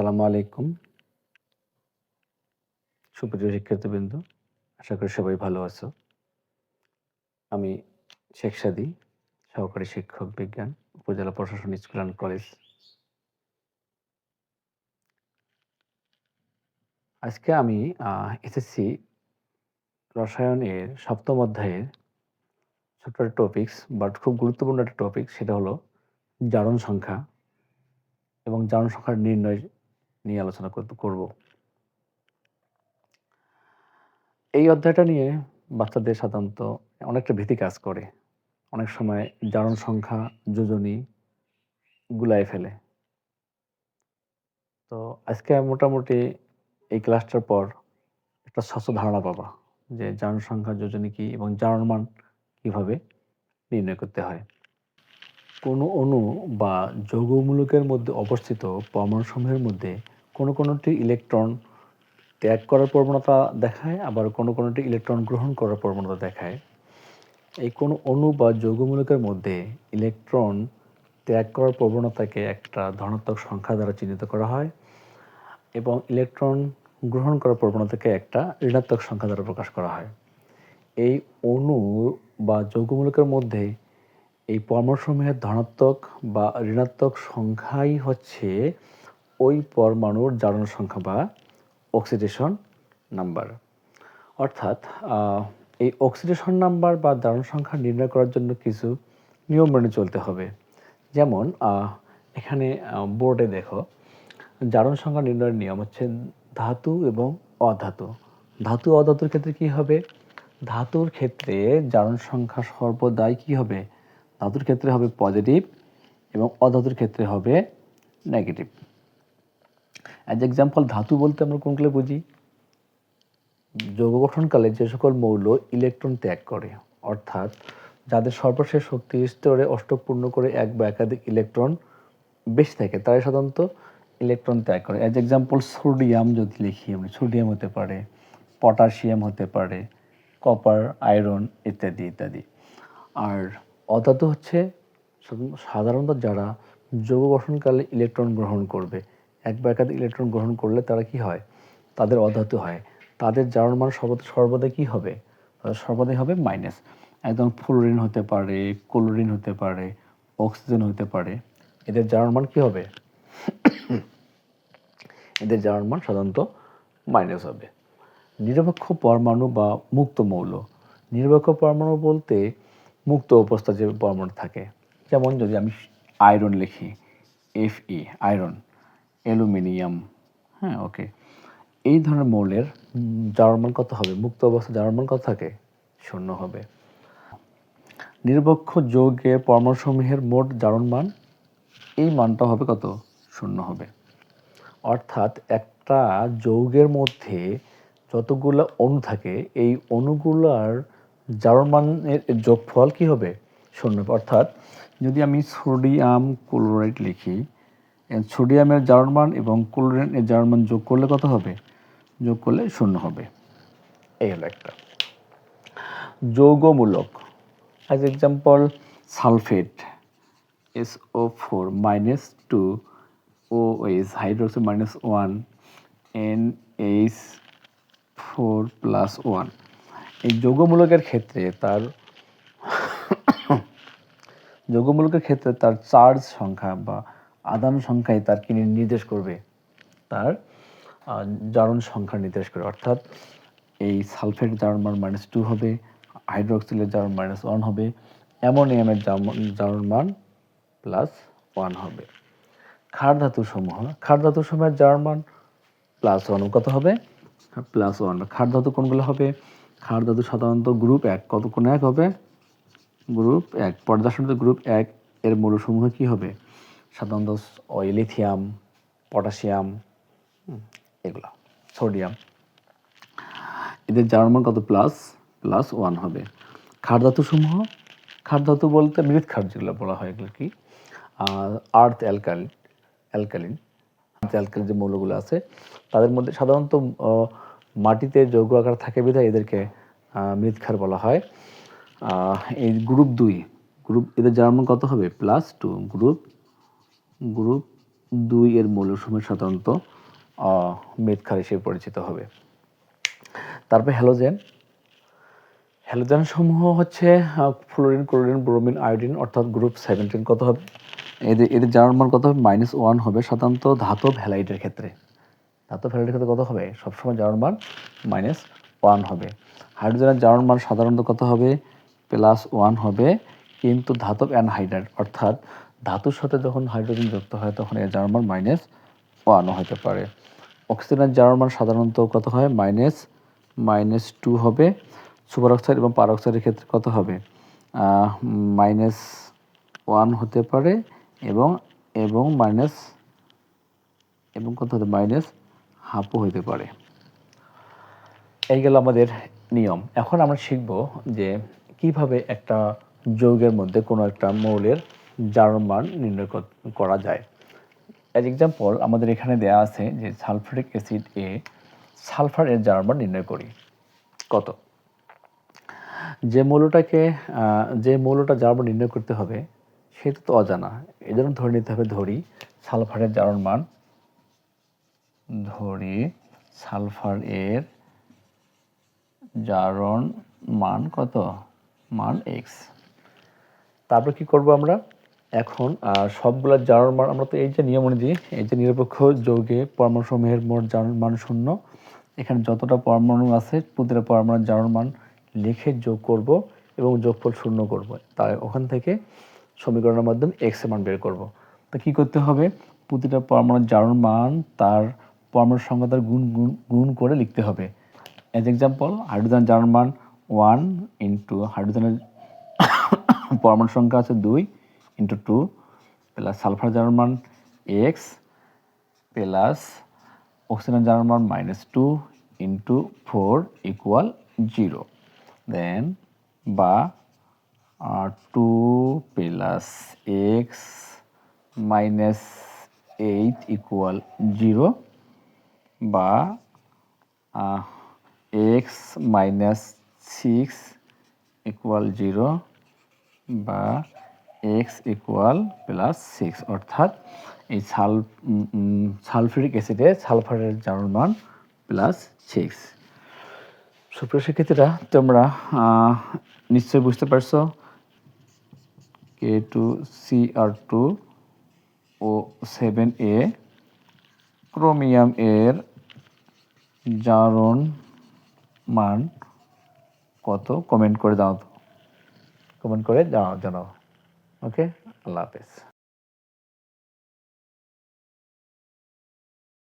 আসসালামু আলাইকুম। সুপ্রিয় শিক্ষার্থীবৃন্দ, আশা করি সবাই ভালো আছো। আমি শেখ সাদি, সহকারী শিক্ষক বিজ্ঞান, উপজেলা প্রশাসন স্কুল অ্যান্ড কলেজ। আজকে আমি এসএসসি রসায়নের সপ্তম অধ্যায়ের ছোট্ট একটা টপিক্স বাট খুব গুরুত্বপূর্ণ একটা টপিক সেটা হলো জারণ সংখ্যা এবং জারণ সংখ্যার নির্ণয় নিয়ে আলোচনা করব। এই অধ্যায়টা নিয়ে বাচ্চাদের সাধারণত অনেকটা ভীতি কাজ করে। অনেক সময় জারণ সংখ্যা যোজনী গুলায় ফেলে। তো আজকে মোটামুটি এই ক্লাসটার পর একটা স্বচ্ছ ধারণা পাবা যে জারণ সংখ্যা যোজনী কি এবং জারণ মান কীভাবে নির্ণয় করতে হয়। কোনো অণু বা যৌগমূলকের মধ্যে অবস্থিত পরমাণুসমূহের মধ্যে কোনো কোনোটি ইলেকট্রন ত্যাগ করার প্রবণতা দেখায়, আবার কোনো কোনোটি ইলেকট্রন গ্রহণ করার প্রবণতা দেখায়। এই কোনো অণু বা যৌগমূলকের মধ্যে ইলেকট্রন ত্যাগ করার প্রবণতাকে একটা ধনাত্মক সংখ্যা দ্বারা চিহ্নিত করা হয় এবং ইলেকট্রন গ্রহণ করার প্রবণতাকে একটা ঋণাত্মক সংখ্যা দ্বারা প্রকাশ করা হয়। এই অণু বা যৌগমূলকের মধ্যে এই পরমাণুসমূহের ধনাত্মক বা ঋণাত্মক সংখ্যাই হচ্ছে ওই পরমাণুর জারণ সংখ্যা বা অক্সিডেশন নাম্বার অর্থাৎ এই অক্সিডেশন নাম্বার বা জারণ সংখ্যা নির্ণয় করার জন্য কিছু নিয়ম মেনে চলতে হবে। যেমন এখানে বোর্ডে দেখো, জারণ সংখ্যা নির্ণয়ের নিয়ম হচ্ছে ধাতু এবং অধাতু। ধাতু, অধাতুর ক্ষেত্রে কি হবে? ধাতুর ক্ষেত্রে জারণ সংখ্যা সর্বদাই কি হবে? ধাতুর ক্ষেত্রে হবে পজিটিভ এবং অধাতুর ক্ষেত্রে হবে নেগেটিভ অ্যাজ এক্সাম্পল ধাতু বলতে আমরা কোনগুলো বুঝি যৌগ গঠনকালে যে সকল মৌল ইলেকট্রন ত্যাগ করে, অর্থাৎ যাদের সর্বশেষ শক্তি স্তরে অষ্টক পূর্ণ করে এক বা একাধিক ইলেকট্রন বেশি থাকে, তারাই সাধারণত ইলেকট্রন ত্যাগ করে। অ্যাজ এক্সাম্পল সোডিয়াম যদি লিখি আমরা সোডিয়াম হতে পারে পটাশিয়াম হতে পারে কপার আয়রন ইত্যাদি ইত্যাদি। আর অধাতু হচ্ছে সাধারণত যারা যৌগ গঠনকালে ইলেকট্রন গ্রহণ করবে এক বা একাধিক ইলেকট্রন গ্রহণ করলে তারা কি হয়? তাদের অধাতু হয়। তাদের জারণ মান সর্বদা কী হবে? সর্বদাই হবে মাইনাস একদম ফ্লোরিন হতে পারে ক্লোরিন হতে পারে অক্সিজেন হতে পারে। এদের জারণ মান কী হবে? এদের জারণ মান সাধারণত মাইনাস হবে। নিরপেক্ষ পরমাণু বা মুক্ত মৌল। নিরপেক্ষ পরমাণু বলতে মুক্ত অবস্থা যে পরমাণু থাকে। যেমন যদি আমি আয়রন লিখি এফ ই আয়রন অ্যালুমিনিয়াম। হ্যাঁ ওকে এই ধরনের মৌলের জার্মান কত হবে? মুক্ত অবস্থা জার্মান কত থাকে? শূন্য হবে। নিরপেক্ষ যৌগের পরমাণুসমূহের মোট জারণ মান, এই মানটা হবে কত? শূন্য হবে। অর্থাৎ একটা যৌগের মধ্যে যতগুলো অণু থাকে, এই অণুগুলার জারণ মানের যোগফল কি হবে? শূন্য অর্থাৎ যদি আমি সোডিয়াম ক্লোরাইড লিখি সোডিয়ামের জার্মান এবং ক্লোরিনের জার্মান যোগ করলে কত হবে? যোগ করলে শূন্য হবে। এই হলো একটা। যৌগমূলক। As example sulphate S O four minus two O H hydroxy minus one N H four plus one এই যৌগমূলকের ক্ষেত্রে তার যৌগমূলকের ক্ষেত্রে তার চার্জ সংখ্যা বা আদান সংখ্যায় তার কি নির্দেশ করবে? তার জারণ সংখ্যা নির্দেশ করে অর্থাৎ এই সালফেট জারণ মান মাইনাস টু হবে হাইড্রোক্সিলের জারণ মাইনাস ওয়ান হবে অ্যামোনিয়ামের জারণ মান প্লাস ওয়ান হবে। ক্ষার ধাতু সমূহ, ক্ষার ধাতু সমূহের জারণ মান প্লাস ওয়ান কত হবে? প্লাস ওয়ান ক্ষার ধাতু কোনগুলো হবে? ক্ষার ধাতু সাধারণত গ্রুপ এক কত কোন এক হবে? গ্রুপ এক। পর্যাসনিত গ্রুপ এক, এর মৌলসমূহ কি হবে? সাধারণত লিথিয়াম পটাশিয়াম এগুলো সোডিয়াম এদের জার্মান কত প্লাস প্লাস ওয়ান হবে। খার ধাতুসমূহ খার ধাতু বলতে মৃৎ খার যেগুলো বলা হয় এগুলো কি? Earth alkaline alkaline earth alkaline যে মৌলগুলো আছে, তাদের মধ্যে সাধারণত মাটিতে যৌগ আকার থাকে বিধায় এদেরকে মৃৎক্ষার বলা হয়। এই গ্রুপ দুই। গ্রুপ এদের জার্মান কত হবে? প্লাস টু গ্রুপ গ্রুপ দুই এর মৌলসমূহ সাধারণত মেদক্ষার হিসেবে পরিচিত হবে। তারপরে হ্যালোজেন। হ্যালোজেন সমূহ হচ্ছে ফ্লোরিন, ক্লোরিন, ব্রোমিন, আয়োডিন, অর্থাৎ গ্রুপ সেভেন্টিন কত হবে? এদের এদের জার্মান মান কত হবে? মাইনাস ওয়ান হবে। সাধারণত ধাতব হ্যালাইটের ক্ষেত্রে। ধাতব হ্যালাইটের ক্ষেত্রে কত হবে? সবসময় জার্মান মান মাইনাস ওয়ান হবে। হাইড্রোজেনের জার্মান মান সাধারণত কত হবে? প্লাস ওয়ান হবে। কিন্তু ধাতব অ্যানহাইড্রাইড অর্থাৎ ধাতুর সাথে যখন হাইড্রোজেন যুক্ত হয়, তখন এর জার্মান মান মাইনাস ওয়ানও হতে পারে। অক্সিজেনের জার্মান মান সাধারণত কত হয়? মাইনাস মাইনাস টু হবে। সুপার অক্সাইড এবং পার অক্সাইডের ক্ষেত্রে কত হবে? মাইনাস ওয়ান হতে পারে এবং এবং মাইনাস এবং কত হতে মাইনাস হাফও হতে পারে। এই গেল আমাদের নিয়ম। এখন আমরা শিখব যে কীভাবে একটা যৌগের মধ্যে কোনো একটা মৌলের জারণ মান নির্ণয় করা যায়। অ্যাজ এক্সাম্পল আমাদের এখানে দেয়া আছে যে সালফারিক অ্যাসিড এ সালফার এর জারণ মান নির্ণয় করি। কত? যে মৌলটাকে যে মৌলটা জারণ মান নির্ণয় করতে হবে, সেটা তো অজানা। এই জন্য ধরে নিতে হবে, ধরি সালফারের জারণ মান, ধরি সালফার এর জারণ মান কত? মান এক্স তারপর কি করব আমরা? এখন সবগুলা জারণ মান আমরা তো এই যে নিয়ম অনুযায়ী, এই যে নিরপেক্ষ যৌগে পরমাণু সমূহের মোট জারণ মান শূন্য। এখানে যতটা পরমাণু আছে, প্রতিটা পরমাণুর জারণ মান লিখে যোগ করব এবং যোগফল শূন্য করব। তাই ওখান থেকে সমীকরণের মাধ্যমে এক্স মান বের করব। তো কি করতে হবে? প্রতিটা পরমাণুর জারণ মান তার পরমাণুর সংখ্যা তার গুণ গুণ গুণ করে লিখতে হবে। অ্যাজ এক্সাম্পল হাইড্রোজেন জারণ মান ওয়ান ইন্টু হাইড্রোজেনের পরমাণু সংখ্যা আছে দুই ইন্টু টু প্লাস সালফার জারণ মান এক্স প্লাস অক্সিজেন জারণ মান minus two into four equal zero then বা two plus X minus eight equal zero বা X minus six equal zero বা এক্স ইকুয়াল প্লাস সিক্স, অর্থাৎ এই সাল সালফিউরিক অ্যাসিডে সালফারের জারণ মান প্লাস সিক্স। সুপ্রিয় শিক্ষার্থীরা, তোমরা নিশ্চয়ই বুঝতে পারছ K two C R two O seven এ ক্রোমিয়াম এর জারণ মান কত? কমেন্ট করে দাও কমেন্ট করে জানাও জানাও। ওকে আল্লাহ হাফেজ